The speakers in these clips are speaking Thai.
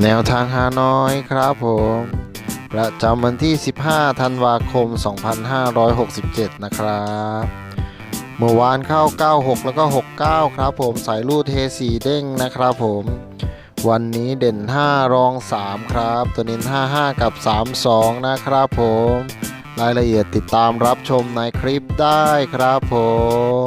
แนวทางฮานอยครับผม ประจำวันที่ 15 ธันวาคม 2567 นะครับ เมื่อวานเข้า 96 แล้วก็ 69 ครับผม สายรูดเทสีเด้งนะครับผม วันนี้เด่น 5 รอง 3 ครับ ตัวเน้น 55 กับ 32 นะครับผม รายละเอียดติดตามรับชมในคลิปได้ครับผม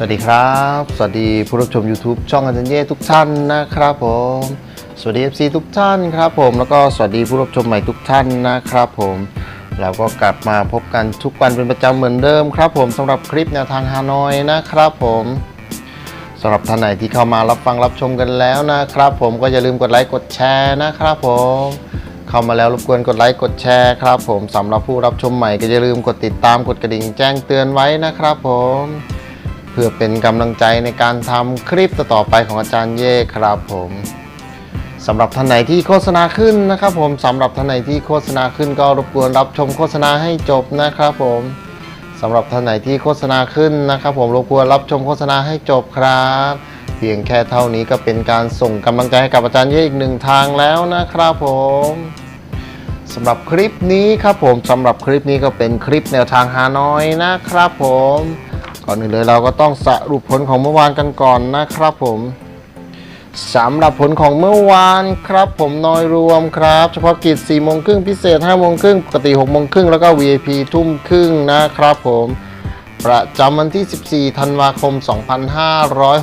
สวัสดีครับ สวัสดีผู้รับชม YouTube ช่องอาจารย์เย่ทุกท่านนะครับผม สวัสดี FC ทุกท่านครับผม แล้วก็สวัสดีผู้รับชมใหม่ทุกท่านนะครับผม เราก็กลับมาพบกันทุกวันเป็นประจำเหมือนเดิมครับผมสำหรับคลิปแนวทางฮานอยนะครับผมสำหรับท่านไหนที่เข้ามารับฟังรับชมกันแล้วนะครับผมก็อย่าลืมกดไลค์กดแชร์นะครับผม เข้ามาแล้วรบกวนกดไลค์กดแชร์ครับผมสำหรับผู้รับชมใหม่ก็อย่าลืมกดติดตามกดกระดิ่งแจ้งเตือนไว้นะครับผม พื่อเป็นกำลังใจในการทำคลิปต่อไปของอาจารย์เย่ครับผมสำหรับท่านไหนที่โฆษณาขึ้นนะครับ ผมสำหรับท่านไหนที่โฆษณาขึ้นก็รบกวนรับชมโฆษณาให้จบนะครับ ผมสำหรับท่านไหนที่โฆษณาขึ้นนะครับ ผมรบกวนรับชมโฆษณาให้จบครับ เพียงแค่เท่านี้ก็เป็นการส่งกำลังใจให้กับอาจารย์เย่อีกหนึ่งทางแล้วนะครับ ผมสำหรับคลิปนี้ครับผมสำหรับคลิปนี้ก็เป็นคลิปแนวทางฮานอยนะครับ ผม ก่อนอื่นเลยเราก็ต้องสรุปผลของเมื่อวานกันก่อนนะครับผมสำหรับผลของเมื่อวานครับผมน้อยรวมครับ เฉพาะกิจ4โมงครึ่งพิเศษ5โมงครึ่งปกติ6โมงครึ่งแล้วก็ VIP ทุ่มครึ่งนะครับผมประจำวันที่ 14 ธันวาคม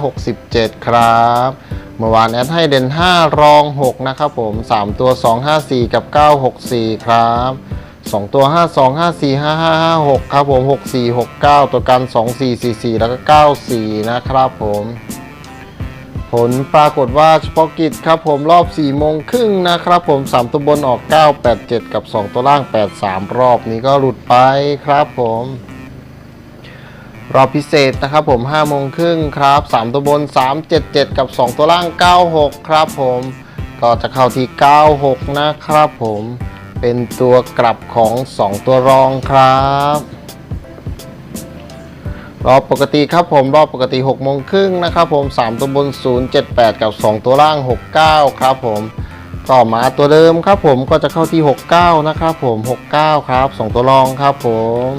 2567 ครับ เมื่อวานแอดให้เด่น 5 รอง 6 นะครับผม 3 ตัว 254 กับ 964 ครับ 2 ตัว 5 2 5 4 5 5 5 6 ครับผม 6 4 6 9 ตัวกัน 2 4 4 4 แล้วก็ 94 นะครับผม ผลปรากฏว่าเฉพาะกิจครับผมรอบ4โมงครึ่งนะครับผม 3 ตัวบนออก 987 กับ 2 ตัวล่าง 83 รอบนี้ก็หลุดไปครับผมรอบพิเศษนะครับผม5โมงครึ่งครับ 3 ตัวบน 377 กับ 2 ตัวล่าง 96 ครับผม ก็จะเข้าที่ 96 นะครับผม เป็นตัวกลับของ 2 ตัวรองครับรอบปกติครับผมรอบปกติ6โมงครึ่งนะครับผม 3 ตัวบน 078 กับ 2 ตัวล่าง 69 ครับผมต่อมาตัวเดิมครับผมก็จะเข้าที่ 69 นะครับผม 69 ครับ 2 ตัวรองครับผม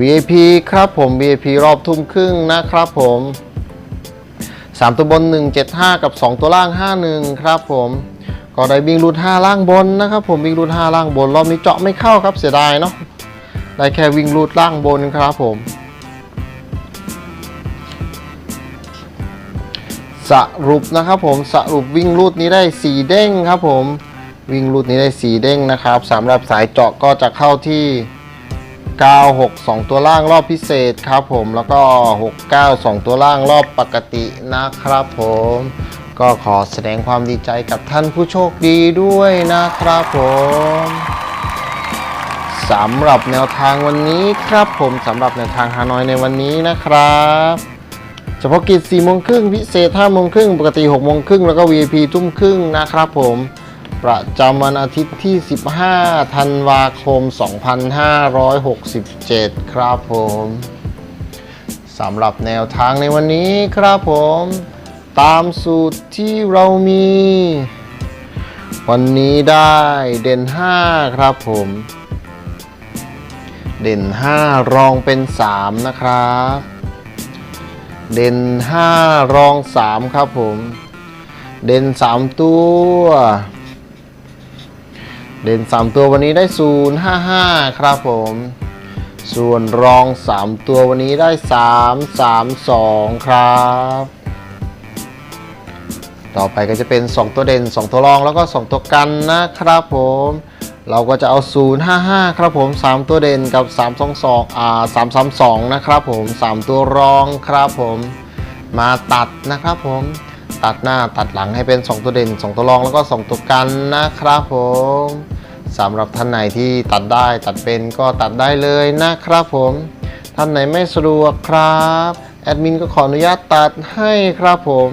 VIP ครับผม VIP รอบทุ่มครึ่งนะครับผม 3 ตัวบน 175 กับ 2 ตัวล่าง 51 ครับผม ก็ได้วิ่งรูด5ล่างบนนะครับ ผมวิ่งรูด5ล่างบนรอบนี้เจาะไม่เข้าครับเสียดายเนาะได้แค่วิ่งรูดล่างบนครับผมสรุปนะครับผมสรุปวิ่งรูดนี้ได้4เด้งครับผมวิ่งรูดนี้ได้4เด้งนะครับสำหรับสายเจาะก็จะเข้าที่96 2 ตัวล่างรอบพิเศษครับผมแล้วก็ 69 2 ตัวล่างรอบปกตินะครับผม ก็ขอแสดงความดีใจกับท่านผู้โชคดีด้วยนะครับผมสำหรับแนวทางวันนี้ครับผมสำหรับแนวทางฮานอยในวันนี้นะครับเฉพาะกิจ4โมงครึ่งพิเศษ5โมงครึ่งปกติ6โมงครึ่งแล้วก็ VIP ทุ่มครึ่งนะครับผมประจำวันอาทิตย์ที่ 15 ธันวาคม 2567 ครับผมสำหรับแนวทางในวันนี้ครับผม ตามสูตรที่เรามี วันนี้ได้เด่น 5 ครับผม เด่น 5 รองเป็น 3 นะครับ เด่น 5 รอง 3 ครับผม เด่น 3 ตัว เด่น 3 ตัววันนี้ได้ 0 5 5 ครับผม ส่วนรอง 3 ตัววันนี้ได้ 3 3 2 ครับ ต่อไปก็จะเป็น 2 ตัวเด่น 2 ตัวรองแล้วก็ 2 ตัวกันนะครับผม เราก็จะเอา 055 ครับผม 3 ตัวเด่นกับ 322อ่า332 นะครับผม 3 ตัวรองครับผม มาตัดนะครับผม ตัดหน้าตัดหลังให้เป็น 2 ตัวเด่น 2 ตัวรองแล้วก็ 2 ตัวกันนะครับผมสำหรับท่านไหนที่ตัดได้ตัดเป็นก็ตัดได้เลยนะครับผม ท่านไหนไม่สะดวกครับ แอดมินก็ขออนุญาตตัดให้ครับผม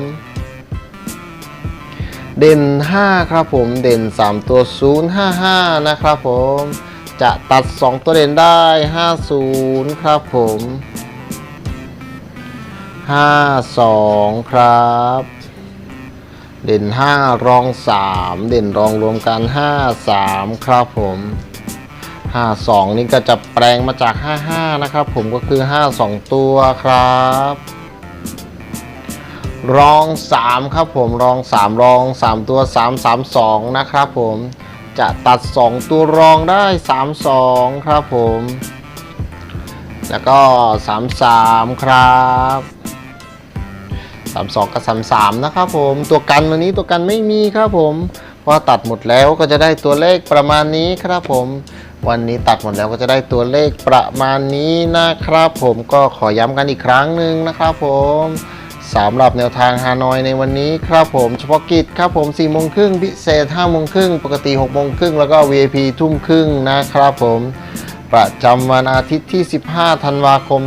เด่น 5 ครับผมเด่น 3 ตัว 055 นะครับผม จะตัด 2 ตัวเด่นได้ 50 ครับผม 52 ครับ เด่น 5 รอง 3 เด่นรองรวมกัน 53 ครับผม 52 นี่ก็จะแปลงมาจาก 55 นะครับผมก็คือ 52 ตัวครับ รอง3ครับผมรอง3รอง3ตัว3 3 2นะครับผมจะตัด2ตัวรองได้3 2ครับผมแล้วก็3 3ครับ32กับ33นะครับผมตัวกันวันนี้ตัวกันไม่มีครับผมเพราะตัดหมดแล้วก็จะได้ตัวเลขประมาณนี้ครับผม วันนี้ตัดหมดแล้วก็จะได้ตัวเลขประมาณนี้นะครับผมก็ขอย้ำกันอีกครั้งหนึ่งนะครับผม สำหรับแนวทางฮานอยในวันนี้ครับผมเฉพาะกิจครับผม4โมงครึ่งพิเศษ5โมงครึ่งปกติ6โมงครึ่งแล้วก็ VIP ทุ่มครึ่งนะครับผม ประจำวันอาทิตย์ที่ 15 ธันวาคม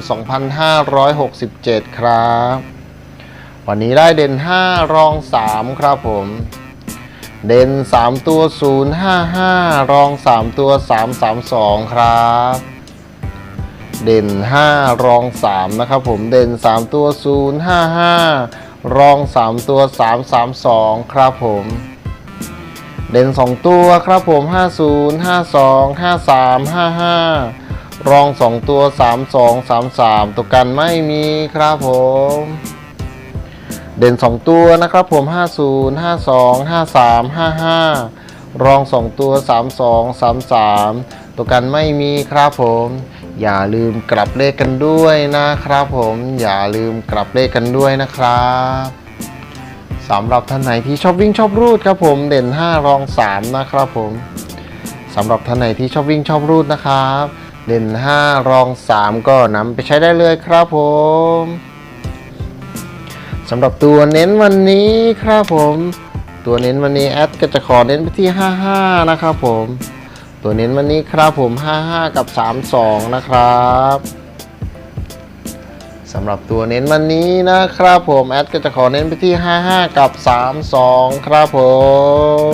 2567 ครับ วันนี้ได้เด่น 5 รอง 3 ครับผม เด่น 3 ตัว 055 รอง 3 ตัว 332 ครับ เด่น 5 รอง 3 นะครับผมเด่น 3 ตัว 055 รอง 3 ตัว 332 ครับผมเด่น 2 ตัวครับผม 50 52 53 55 รอง 2 ตัว 32 33 ตัวกันไม่มีครับผม เด่น 2 ตัวนะครับผม 50 52 53 55 รอง 2 ตัว 32 33 ตัวกันไม่มีครับผม อย่าลืมกลับเลขกันด้วยนะครับผมอย่าลืมกลับเลขกันด้วยนะครับสำหรับท่านไหนที่ชอบวิ่งชอบรูดครับผมเด่น 5 รอง 3 นะครับผมสำหรับท่านไหนที่ชอบวิ่งชอบรูดนะครับ เด่น 5 รอง 3 ก็นำไปใช้ได้เลยครับผมสำหรับตัวเน้นวันนี้ครับผม ตัวเน้นวันนี้แอดก็จะขอเน้นไปที่ 55 นะครับผม ตัวเน้นวันนี้ครับผม 55 กับ 32 นะครับสำหรับตัวเน้นวันนี้นะครับผมแอดก็จะขอเน้นไปที่ 55 กับ 32 ครับผม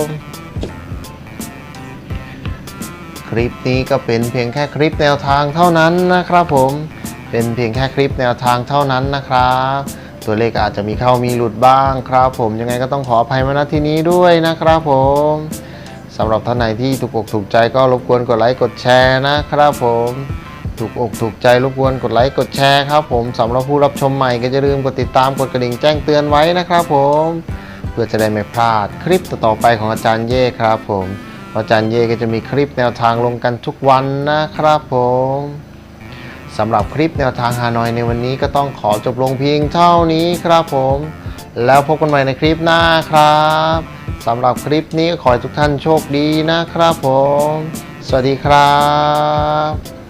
คลิปนี้ก็เป็นเพียงแค่คลิปแนวทางเท่านั้นนะครับผมเป็นเพียงแค่คลิปแนวทางเท่านั้นนะครับ ตัวเลขอาจจะมีเข้ามีหลุดบ้างครับผมยังไงก็ต้องขออภัยมาณที่นี้ด้วยนะครับผม สำหรับท่านไหนที่ถูกอกถูกใจก็รบกวนกดไลค์กดแชร์นะครับผม ถูกอกถูกใจรบกวนกดไลค์กดแชร์ครับผมสำหรับผู้รับชมใหม่ก็จะลืมกดติดตามกดกระดิ่งแจ้งเตือนไว้นะครับผม เพื่อจะได้ไม่พลาดคลิปต่อไปของอาจารย์เย่ครับผมอาจารย์เย่ก็จะมีคลิปแนวทางลงกันทุกวันนะครับผมสำหรับคลิปแนวทางฮานอยในวันนี้ก็ต้องขอจบลงเพียงเท่านี้ครับผม แล้วพบกันใหม่ในคลิปหน้าครับ สำหรับคลิปนี้ขอให้ทุกท่านโชคดีนะครับผม สวัสดีครับ